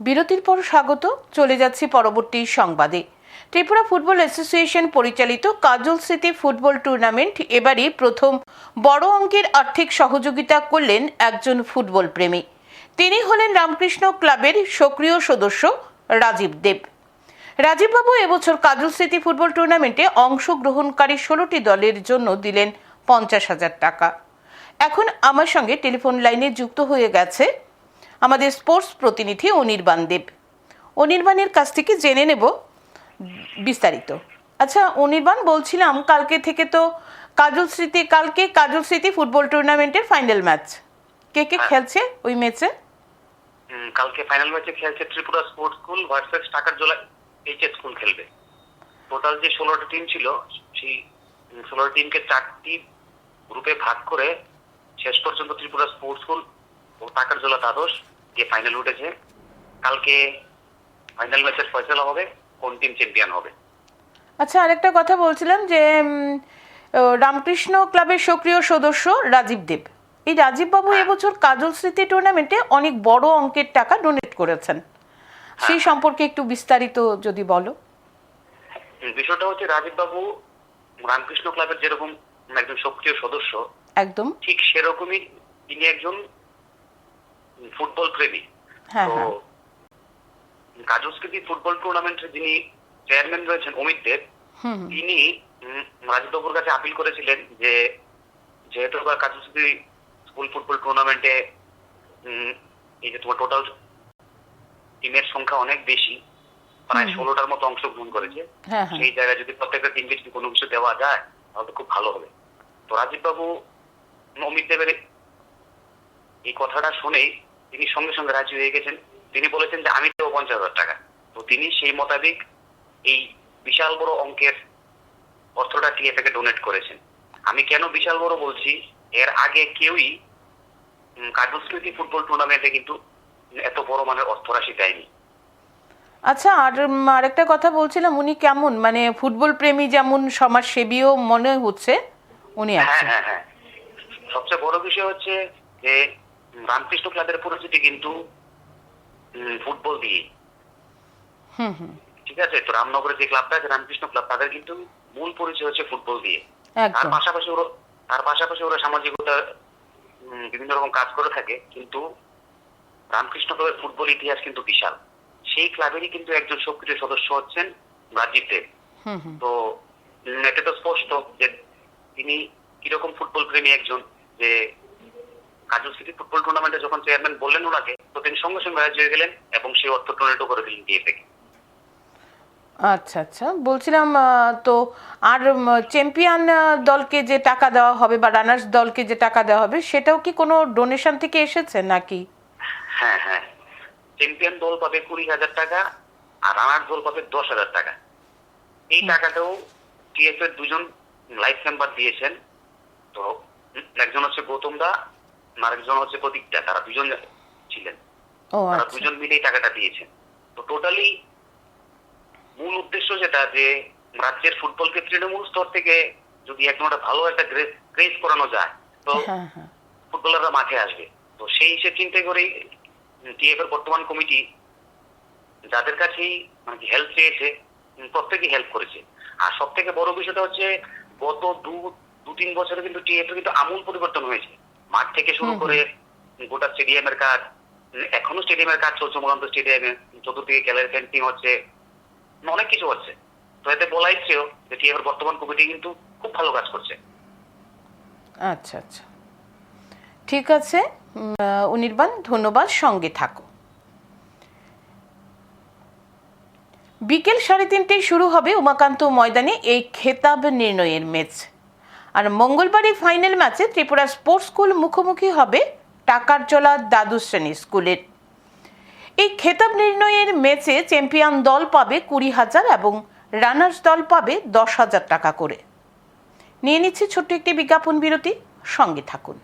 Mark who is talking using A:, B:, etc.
A: বিরতির পর স্বাগত, চলে যাচ্ছি পরবর্তী সংবাদে। ত্রিপুরা ফুটবল অ্যাসোসিয়েশন পরিচালিত কাজল স্মৃতি ফুটবল টুর্নামেন্ট এবারই প্রথম বড় অঙ্কের আর্থিক সহযোগিতা করলেন একজন ফুটবল প্রেমী তিনি হলেন রামকৃষ্ণ ক্লাবের সক্রিয় সদস্য রাজীব দেব। রাজীববাবু এবছর কাজল স্মৃতি ফুটবল টুর্নামেন্টে অংশগ্রহণকারী ষোলোটি দলের জন্য দিলেন পঞ্চাশ হাজার টাকা। এখন আমার সঙ্গে টেলিফোন লাইনে যুক্ত হয়ে গেছে আমাদের স্পোর্টস প্রতিনিধি অনির্বাণ দেব। অনির্বাণের কাছ থেকে জেনে নেব বিস্তারিত। আচ্ছা অনির্বাণ বলছিলাম কালকে থেকে তো কাজল স্মৃতি কালকে কাজল স্মৃতি ফুটবল টুর্নামেন্টের ফাইনাল ম্যাচ। কে কে খেলছে ওই ম্যাচে?
B: কালকে ফাইনাল ম্যাচে খেলছে ত্রিপুরা স্পোর্টস স্কুল ভার্সেস টাকার জোলা এইচএস স্কুল খেলবে। টোটাল যে ষোলোটা টিম ছিল সেই ষোলোটা টিমকে চারটি গ্রুপে ভাগ করে শেষ পর্যন্ত ত্রিপুরা স্পোর্টস স্কুল ও টাকার জোলা দ্বাদশ যে ফাইনাল উঠেছে। কালকে ফাইনাল ম্যাচের ফয়সলা হবে কোন টিম চ্যাম্পিয়ন হবে।
A: আচ্ছা আরেকটা কথা বলছিলাম যে রামকৃষ্ণ ক্লাবের সক্রিয় সদস্য রাজীব দেব। এই রাজীব বাবু এবছর কাজল স্মৃতি টুর্নামেন্টে অনেক বড় অঙ্কের টাকা ডোনেট করেছেন। সেই সম্পর্কে একটু বিস্তারিত যদি বলো।
B: বিষয়টা হচ্ছে রাজীব বাবু রামকৃষ্ণ ক্লাবের যেরকম একজন সক্রিয় সদস্য
A: একদম।
B: ঠিক সেরকমই তিনি একজন ফুটবল প্রেমী।
A: হ্যাঁ
B: তো
A: হ্যাঁ।
B: কাজস্কৃতি ফুটবল টুর্নামেন্টের যিনি চেয়ারম্যান রয়েছেন অমিত দেব তিনি রাজবাবুর কাছে আপিল করেছিলেন যে যেহেতু কাজস্কৃতি স্কুল ফুটবল টুর্নামেন্টে এই যে তোমার টোটাল টিমের সংখ্যা অনেক বেশি প্রায় ষোলোটার মতো অংশগ্রহণ করেছে
A: হ্যাঁ হ্যাঁ।
B: সেই জায়গায় যদি প্রত্যেকটা টিমকে যদি কোনো কিছু দেওয়া যায় তাহলে খুব ভালো হবে। তো রাজীব বাবু অমিত দেবের এই কথাটা শুনেই তিনি সঙ্গে সঙ্গে রাজি হয়ে গেছেন। তিনি বলেছেন যে আমি দেবো পঞ্চাশ হাজার টাকা। তো তিনি সেই মোতাবেক এই বিশাল বড় অঙ্কের অর্থটা টিএফএ ডোনেট করেছেন। আমি কেন বিশাল বড় বলছি? এর আগে কেউই উম, কার্যস্মৃতি ফুটবল টুর্নামেন্টে কিন্তু এত বড় মানের অর্থরাশি দেয়নি।
A: আচ্ছা আর আরেকটা কথা বলছিলাম উনি কেমন? মানে ফুটবল প্রেমী যেমন সমাজসেবীও মনে হচ্ছে উনি
B: হ্যাঁ হ্যাঁ হ্যাঁ। সবচেয়ে বড় বিষয় হচ্ছে যে রামকৃষ্ণ ক্লাবের পরিচিতি কিন্তু ফুটবল দিয়ে। ঠিক আছে? তো রামনগরের যে ক্লাবটা আছে রামকৃষ্ণ ক্লাব তাদের কিন্তু মূল পরিচয় হচ্ছে ফুটবল দিয়ে। তার পাশাপাশি ওরা তার পাশাপাশি ওরা সামাজিকতা বিভিন্ন রকম কাজ করে থাকে কিন্তু রামকৃষ্ণ ক্লাবের ফুটবল ইতিহাস কিন্তু বিশাল। সেই ক্লাবেরই কিন্তু একজন সক্রিয় সদস্য হচ্ছেন রাজীব দেব। তো এটা তো স্পষ্ট যে তিনি কীরকম ফুটবল প্রেমী একজন যে কাজল সিটি ফুটবল টুর্নামেন্টে যখন চেয়ারম্যান বললেন ওনাকে তো তিনি সঙ্গে সঙ্গে রাজি হয়ে গেলেন এবং সেই অর্থ ডোনেটও করে দিলেন দিয়ে থেকে
A: আচ্ছা আচ্ছা। বলছিলাম তো আর চ্যাম্পিয়ন দলকে যে টাকা দেওয়া হবে বা রানার্স দলকে যে টাকা দেওয়া হবে সেটাও কি কোনো ডোনেশন থেকে এসেছে নাকি?
B: হ্যাঁ হ্যাঁ। চ্যাম্পিয়ন দল পাবে কুড়ি হাজার টাকা আর রানার দল পাবে দশ হাজার টাকা। এই টাকাটাও টিএফ এর দুজন লাইফ মেম্বার দিয়েছেন। তো একজন হচ্ছে গৌতম দা আরেকজন হচ্ছে প্রতীক দা তারা দুজন ছিলেন। তারা
A: আচ্ছা।
B: দুজন মিলেই টাকাটা দিয়েছেন। তো টোটালি মূল উদ্দেশ্য যেটা যে রাজ্যের ফুটবলকে তৃণমূল স্তর থেকে যদি একটা ভালো একটা গ্রেস গ্রেস করানো যায় তো
A: হ্যাঁ হ্যাঁ
B: ফুটবলাররা মাঠে আসবে। তো সেই হিসেব চিন্তা করেই টিএফ এর বর্তমান কমিটি যাদের কাছেই মানে হেল্প চেয়েছে প্রত্যেকেই হেল্প করেছে। আর সব থেকে বড় বিষয়টা হচ্ছে গত দু দু তিন বছরে কিন্তু টিএফ কিন্তু আমূল পরিবর্তন হয়েছে। থেকে শুরু করে গোটা স্টেডিয়ামের কাজ এখনও স্টেডিয়ামের কাজ চলছে উমাকান্ত স্টেডিয়ামে চতুর্দিকে গ্যালারি পেন্টিং হচ্ছে অনেক কিছু হচ্ছে। তো এতে বলা ইচ্ছেও যে টিএফ বর্তমান কমিটি কিন্তু খুব ভালো কাজ করছে।
A: আচ্ছা আচ্ছা। ঠিক আছে। অনির্বাণ ধন্যবাদ। সঙ্গে থাকো। বিকেল সাড়ে তিনটেয় শুরু হবে উমাকান্ত ময়দানে এই খেতাব নির্ণয়ের ম্যাচ। আর মঙ্গলবারই ফাইনাল ম্যাচে ত্রিপুরা স্পোর্টস স্কুল মুখোমুখি হবে টাকার চলা দ্বাদশ শ্রেণি স্কুলের। এই খেতাব নির্ণয়ের ম্যাচে চ্যাম্পিয়ন দল পাবে কুড়ি হাজার এবং রানার্স দল পাবে দশ হাজার টাকা করে। নিয়ে নিচ্ছি ছোট্ট একটি বিজ্ঞাপন বিরতি, সঙ্গে থাকুন।